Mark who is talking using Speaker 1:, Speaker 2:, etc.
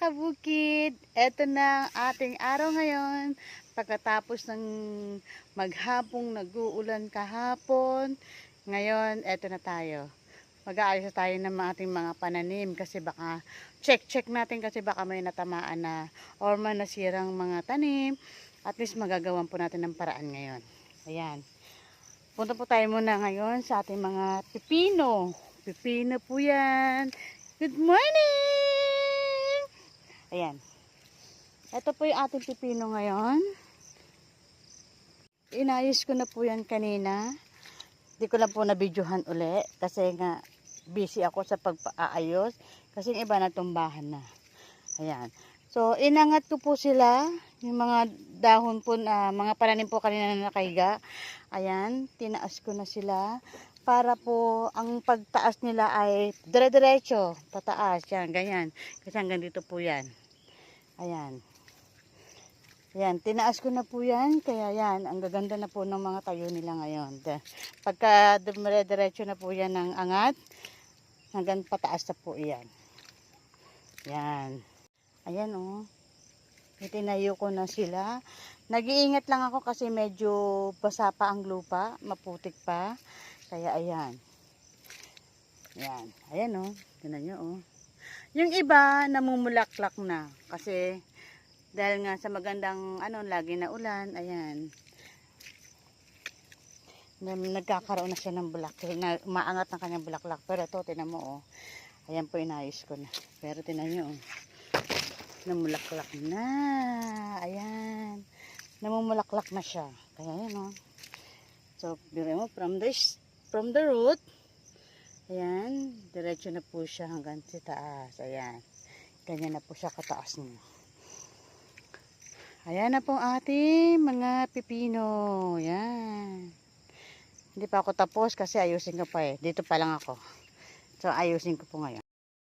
Speaker 1: kabukid, eto na ang ating araw ngayon. Pagkatapos ng maghapong nag-uulan kahapon, ngayon eto na tayo. Mag-aayos tayo ng ating mga pananim kasi baka check-check natin kasi baka may natamaan na or may nasirang mga tanim. At least magagawan po natin ng paraan ngayon. Ayan. Punta po tayo muna ngayon sa ating mga pipino. Pipino po yan. Good morning! Ayan. Ito po yung ating pipino ngayon. Inayos ko na po yan kanina. Hindi ko lang po nabidyohan uli kasi nga busy ako sa pagpaayos kasi yung iba natumbahan na. Ayan. So, inangat ko po sila, yung mga dahon po, na mga pananim po kanina na nakahiga. Ayan, tinaas ko na sila para po ang pagtaas nila ay dire-diretso, pataas, yan, ganyan. Kasi hanggang dito po yan. Ayan. Ayan, tinaas ko na po yan, kaya yan, ang gaganda na po ng mga tayo nila ngayon. Pagka dire-diretso na po yan ng angat, hanggang pataas na po yan. Yan. Ayan oh. Itinayo ko na sila. Nag-iingat lang ako kasi medyo basa pa ang lupa, maputik pa. Kaya ayan. Ayan. Ayan oh. Tingnan nyo oh. Yung iba namumulaklak na kasi dahil nga sa magandang ano lagi na ulan, ayan. Na, nagkakaroon na siya ng bulaklak, na, umaangat ng kanyang bulaklak. Pero ito, tinan mo oh. Ayan po inayos ko na. Pero tinan nyo oh namulaklak na. Ayan. Namumulaklak na siya. Kaya yan o. So, biro mo from the, from the root. Ayan. Diretso na po siya hanggang sa taas. Ayan. Ganyan na po siya kataas niya. Ayan na po ating mga pipino. Ayan. Hindi pa ako tapos kasi ayusin ko pa eh. Dito pa lang ako. So, ayusin ko po ngayon.